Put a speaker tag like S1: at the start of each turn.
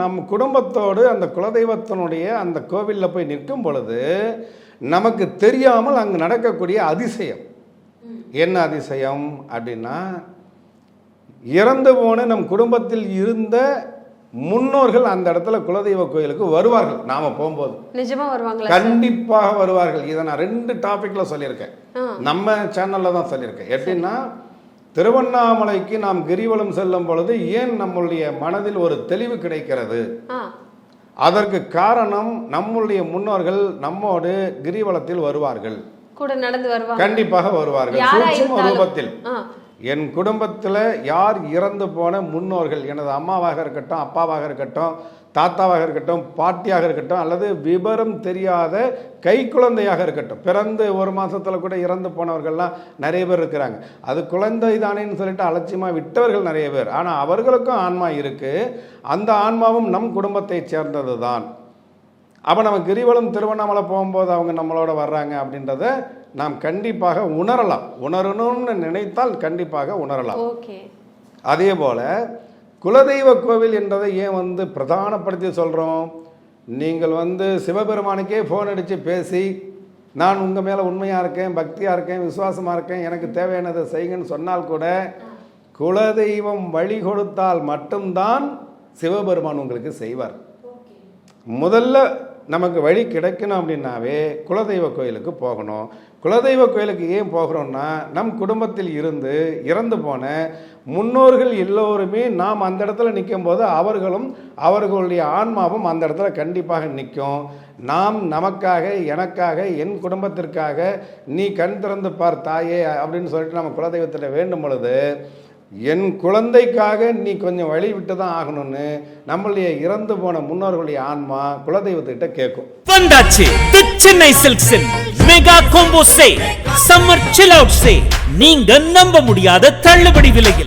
S1: நம் குடும்பத்தோடு அந்த குலதெய்வத்தினுடைய அந்த கோவிலில் போய் நிற்கும் பொழுது நமக்கு தெரியாமல் அங்கு நடக்கக்கூடிய அதிசயம். என்ன அதிசயம்? அப்படின்னா இறந்து போன நம் குடும்பத்தில் இருந்த முன்னோர்கள் அந்த இடத்துல குலதெய்வ கோயிலுக்கு வருவார்கள். நாம போகும்போது.
S2: நிஜமா
S1: கண்டிப்பாக வருவார்கள். இதை நான் ரெண்டு டாபிக்ல சொல்லியிருக்கேன். நம்ம சேனல்ல தான் சொல்லியிருக்கேன். எப்படின்னா திருவண்ணாமலைக்கு நாம் கிரிவலம் செல்லும் பொழுது ஏன் நம்மளுடைய மனதில் ஒரு தெளிவு கிடைக்கிறது? அதற்கு காரணம் நம்முடைய முன்னோர்கள் நம்மோடு கிரிவலத்தில் வருவார்கள்.
S2: கூட நடந்து வருவாங்க.
S1: கண்டிப்பாக வருவார்கள். சூட்சும. ரூபத்தில். என் குடும்பத்தில் யார் இறந்து போன முன்னோர்கள்? எனது அம்மாவாக இருக்கட்டும் அப்பாவாக இருக்கட்டும் தாத்தாவாக இருக்கட்டும் பாட்டியாக இருக்கட்டும் அல்லது விபரம் தெரியாத கை குழந்தையாக இருக்கட்டும். பிறந்து ஒரு மாதத்தில் கூட இறந்து போனவர்கள்லாம் நிறைய பேர் இருக்கிறாங்க. அது குழந்தை தானேன்னு சொல்லிட்டு அலட்சியமாக விட்டவர்கள் நிறைய பேர். ஆனால் அவர்களுக்கும் ஆன்மா இருக்குது அந்த ஆன்மாவும் நம் குடும்பத்தைச் சேர்ந்தது தான் அப்போ நம்ம கிரிவலம் திருவண்ணாமலை போகும்போது அவங்க நம்மளோட வர்றாங்க அப்படின்றத நாம் கண்டிப்பாக உணரலாம். உணரணும்னு நினைத்தால் கண்டிப்பாக உணரலாம். அதே போல் குலதெய்வ கோவில் என்றதை ஏன் வந்து பிரதானப்படுத்தி சொல்கிறோம் நீங்கள் வந்து சிவபெருமானுக்கே ஃபோன் அடித்து பேசி நான் உங்கள் மேலே உண்மையாக இருக்கேன் பக்தியாக இருக்கேன் விசுவாசமாக இருக்கேன் எனக்கு தேவையானதை செய்யுங்கன்னு சொன்னால் கூட குலதெய்வம் வழி கொடுத்தால் மட்டும்தான் சிவபெருமான் உங்களுக்கு செய்வார். முதல்ல நமக்கு வழி கிடைக்கணும் அப்படின்னாவே குலதெய்வ கோயிலுக்கு போகணும். குலதெய்வ கோயிலுக்கு ஏன் போகிறோம்னா நம் குடும்பத்தில் இருந்து இறந்து போன முன்னோர்கள் எல்லோருமே நாம் அந்த இடத்துல நிற்கும் போது அவர்களும் அவர்களுடைய ஆன்மாவும் அந்த இடத்துல கண்டிப்பாக நிற்கும். நாம் நமக்காக எனக்காக என் குடும்பத்திற்காக நீ கண் திறந்து பார் தாயே அப்படின்னு சொல்லிட்டு நம்ம குலதெய்வத்தில் வேண்டும் பொழுது என் குழந்தைக்காக நீ கொஞ்சம் வழி விட்டு தான் ஆகணும்னு நம்மளுடைய இறந்து போன முன்னோர்களுடைய ஆன்மா குலதெய்வத்திட்ட கேட்கும்.
S3: வந்தாச்சு. The Chennai சில்க்ஸின் mega combo sale summer chill out sale நீங்க நம்ப முடியாத தள்ளுபடி விலையில்.